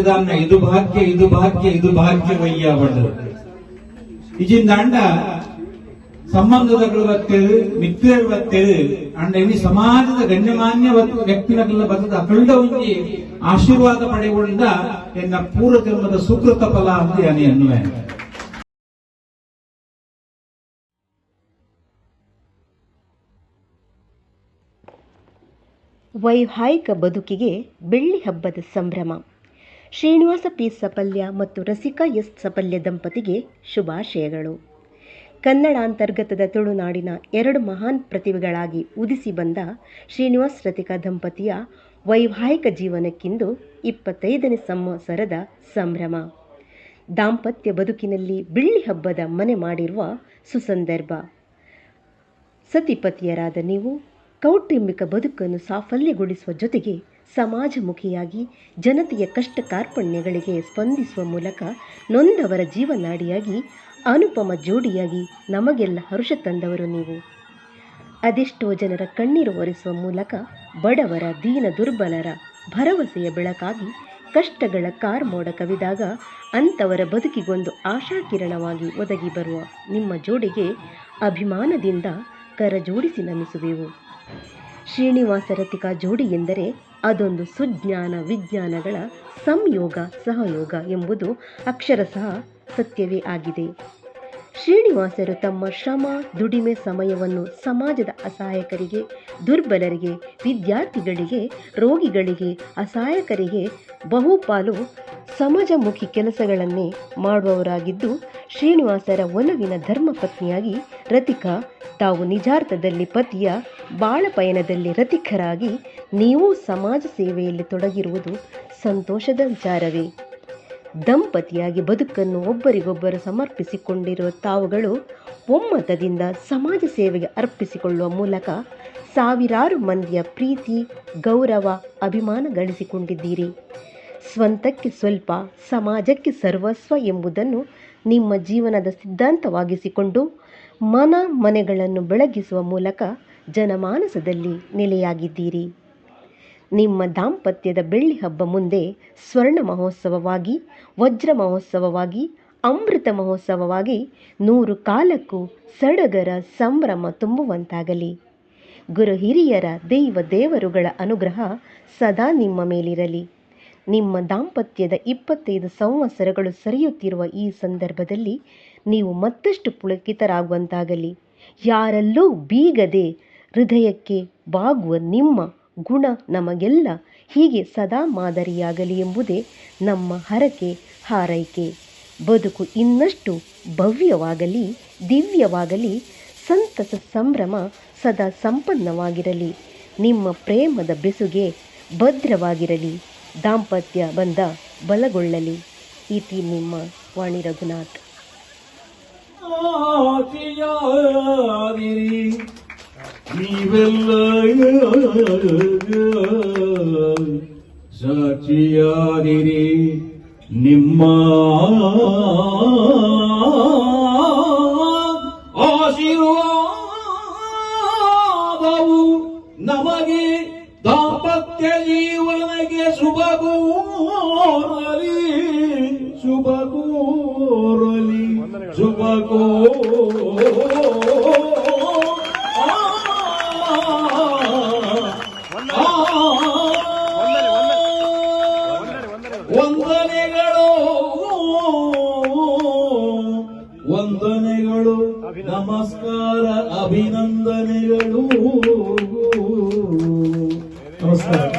ಪಟ್ಟಿದಾನ್ನ ಇದು ಭಾಗ್ಯ ಇದು ಭಾಗ್ಯ, ಇದು ಭಾಗ್ಯವಯ್ಯ ಪಟ್ಟದು ಇಜಿಂದಾಂಡ ಸಂಬಂಧಗಳು ಸಂಬಂಧದ ಮಿತ್ರರು ಬರ್ತೇವೆ ಅಂಡ ಇಡೀ ಸಮಾಜದ ಗಣ್ಯಮಾನ್ಯ ವ್ಯಕ್ತಿಗಳ ಬರ್ತದ ಆಶೀರ್ವಾದ ಪಡೆಯುವುದರಿಂದ ಎನ್ನ ಪೂರ್ವ ಜನ್ಮದ ಸುಕೃತ ಫಲ ಅಂತ ಅನಿ ಅನ್ನುವೆ ವೈವಾಹಿಕ ಬದುಕಿಗೆ ಬೆಳ್ಳಿ ಹಬ್ಬದ ಸಂಭ್ರಮ. ಶ್ರೀನಿವಾಸ ಪಿ ಸಪಲ್ಯ ಮತ್ತು ರಸಿಕಾ ಎಸ್ ಸಪಲ್ಯ ದಂಪತಿಗೆ ಶುಭಾಶಯಗಳು. ಕನ್ನಡ ಅಂತರ್ಗತದ ತುಳುನಾಡಿನ ಎರಡು ಮಹಾನ್ ಪ್ರತಿಭೆಗಳಾಗಿ ಉದಿಸಿ ಬಂದ ಶ್ರೀನಿವಾಸ್ ರತಿಕಾ ದಂಪತಿಯ ವೈವಾಹಿಕ ಜೀವನಕ್ಕಿಂದು ಇಪ್ಪತ್ತೈದನೇ ಸಂವತ್ಸರದ ಸಂಭ್ರಮ. ದಾಂಪತ್ಯ ಬದುಕಿನಲ್ಲಿ ಬಿಳ್ಳಿ ಹಬ್ಬದ ಮನೆ ಮಾಡಿರುವ ಸುಸಂದರ್ಭ. ಸತಿಪತಿಯರಾದ ನೀವು ಕೌಟುಂಬಿಕ ಬದುಕನ್ನು ಸಾಫಲ್ಯಗೊಳಿಸುವ ಜೊತೆಗೆ ಸಮಾಜಮುಖಿಯಾಗಿ ಜನತೆಯ ಕಷ್ಟ ಕಾರ್ಪಣ್ಯಗಳಿಗೆ ಸ್ಪಂದಿಸುವ ಮೂಲಕ ನೊಂದವರ ಜೀವನಾಡಿಯಾಗಿ, ಅನುಪಮ ಜೋಡಿಯಾಗಿ ನಮಗೆಲ್ಲ ಹರುಷ ತಂದವರು ನೀವು. ಅದೆಷ್ಟೋ ಜನರ ಕಣ್ಣೀರು ಒರೆಸುವ ಮೂಲಕ ಬಡವರ ದೀನ ದುರ್ಬಲರ ಭರವಸೆಯ ಬೆಳಕಾಗಿ ಕಷ್ಟಗಳ ಕಾರ್ಮೋಡ ಕವಿದಾಗ ಅಂಥವರ ಬದುಕಿಗೊಂದು ಆಶಾಕಿರಣವಾಗಿ ಒದಗಿ ಬರುವ ನಿಮ್ಮ ಜೋಡಿಗೆ ಅಭಿಮಾನದಿಂದ ಕರಜೋಡಿಸಿ ನಮಿಸುವೆವು. ಶ್ರೀನಿವಾಸ ರತಿಕಾ ಜೋಡಿ ಎಂದರೆ ಅದೊಂದು ಸುಜ್ಞಾನ ವಿಜ್ಞಾನಗಳ ಸಂಯೋಗ ಸಹಯೋಗ ಎಂಬುದು ಅಕ್ಷರಶಃ ಸತ್ಯವೇ ಆಗಿದೆ. ಶ್ರೀನಿವಾಸರು ತಮ್ಮ ಶ್ರಮ, ದುಡಿಮೆ ಸಮಯವನ್ನು ಸಮಾಜದ ಅಸಹಾಯಕರಿಗೆ, ದುರ್ಬಲರಿಗೆ, ವಿದ್ಯಾರ್ಥಿಗಳಿಗೆ, ರೋಗಿಗಳಿಗೆ, ಅಸಹಾಯಕರಿಗೆ ಬಹುಪಾಲು ಸಮಾಜಮುಖಿ ಕೆಲಸಗಳನ್ನೇ ಮಾಡುವವರಾಗಿದ್ದು, ಶ್ರೀನಿವಾಸರ ಒಲವಿನ ಧರ್ಮಪತ್ನಿಯಾಗಿ ರತಿಕಾ ತಾವು ನಿಜಾರ್ಥದಲ್ಲಿ ಪತಿಯ ಬಾಳ ಪಯಣದಲ್ಲಿ ರತಿಕರಾಗಿ ನೀವು ಸಮಾಜ ಸೇವೆಯಲ್ಲಿ ತೊಡಗಿರುವುದು ಸಂತೋಷದ ವಿಚಾರವೇ. ದಂಪತಿಯಾಗಿ ಬದುಕನ್ನು ಒಬ್ಬರಿಗೊಬ್ಬರು ಸಮರ್ಪಿಸಿಕೊಂಡಿರುವ ತಾವುಗಳು ಒಮ್ಮತದಿಂದ ಸಮಾಜ ಸೇವೆಗೆ ಅರ್ಪಿಸಿಕೊಳ್ಳುವ ಮೂಲಕ ಸಾವಿರಾರು ಮಂದಿಯ ಪ್ರೀತಿ, ಗೌರವ, ಅಭಿಮಾನ ಗಳಿಸಿಕೊಂಡಿದ್ದೀರಿ. ಸ್ವಂತಕ್ಕೆ ಸ್ವಲ್ಪ, ಸಮಾಜಕ್ಕೆ ಸರ್ವಸ್ವ ಎಂಬುದನ್ನು ನಿಮ್ಮ ಜೀವನದ ಸಿದ್ಧಾಂತವಾಗಿಸಿಕೊಂಡು ಮನ ಮನೆಗಳನ್ನು ಬೆಳಗಿಸುವ ಮೂಲಕ ಜನಮಾನಸದಲ್ಲಿ ನೆಲೆಯಾಗಿದ್ದೀರಿ. ನಿಮ್ಮ ದಾಂಪತ್ಯದ ಬೆಳ್ಳಿ ಹಬ್ಬ ಮುಂದೆ ಸ್ವರ್ಣ ಮಹೋತ್ಸವವಾಗಿ, ವಜ್ರ ಮಹೋತ್ಸವವಾಗಿ, ಅಮೃತ ಮಹೋತ್ಸವವಾಗಿ ನೂರು ಕಾಲಕ್ಕೂ ಸಡಗರ ಸಂಭ್ರಮ ತುಂಬುವಂತಾಗಲಿ. ಗುರು ಹಿರಿಯರ ದೈವ ದೇವರುಗಳ ಅನುಗ್ರಹ ಸದಾ ನಿಮ್ಮ ಮೇಲಿರಲಿ. ನಿಮ್ಮ ದಾಂಪತ್ಯದ ಇಪ್ಪತ್ತೈದು ಸಂವತ್ಸರಗಳು ಸರಿಯುತ್ತಿರುವ ಈ ಸಂದರ್ಭದಲ್ಲಿ ನೀವು ಮತ್ತಷ್ಟು ಪುಳಕಿತರಾಗುವಂತಾಗಲಿ. ಯಾರಲ್ಲೂ ಬೀಗದೆ ಹೃದಯಕ್ಕೆ ಬಾಗುವ ನಿಮ್ಮ ಗುಣ ನಮಗೆಲ್ಲ ಹೀಗೆ ಸದಾ ಮಾದರಿಯಾಗಲಿ ಎಂಬುದೇ ನಮ್ಮ ಹರಕೆ, ಹಾರೈಕೆ. ಬದುಕು ಇನ್ನಷ್ಟು ಭವ್ಯವಾಗಲಿ, ದಿವ್ಯವಾಗಲಿ, ಸಂತಸ ಸಂಭ್ರಮ ಸದಾ ಸಂಪನ್ನವಾಗಿರಲಿ. ನಿಮ್ಮ ಪ್ರೇಮದ ಬೆಸುಗೆ ಭದ್ರವಾಗಿರಲಿ. ದಾಂಪತ್ಯ ಬಂದ ಬಲಗೊಳ್ಳಲಿ. ಇತಿ ನಿಮ್ಮ ವಾಣಿ ರಘುನಾಥ್. ನೀವೆಲ್ಲ ಸಾಕ್ಷಿಯಾದಿರಿ ನಿಮ್ಮ ಆಶೀರ್ವಾದವು ನಮಗೆ ದಾಂಪತ್ಯ ಜೀವನಗೆ ಶುಭ ಕೋರಲಿ ಶುಭ ಶುಭ ನಮಸ್ಕಾರ ಅಭಿನಂದನೆಗಳು ನಮಸ್ಕಾರ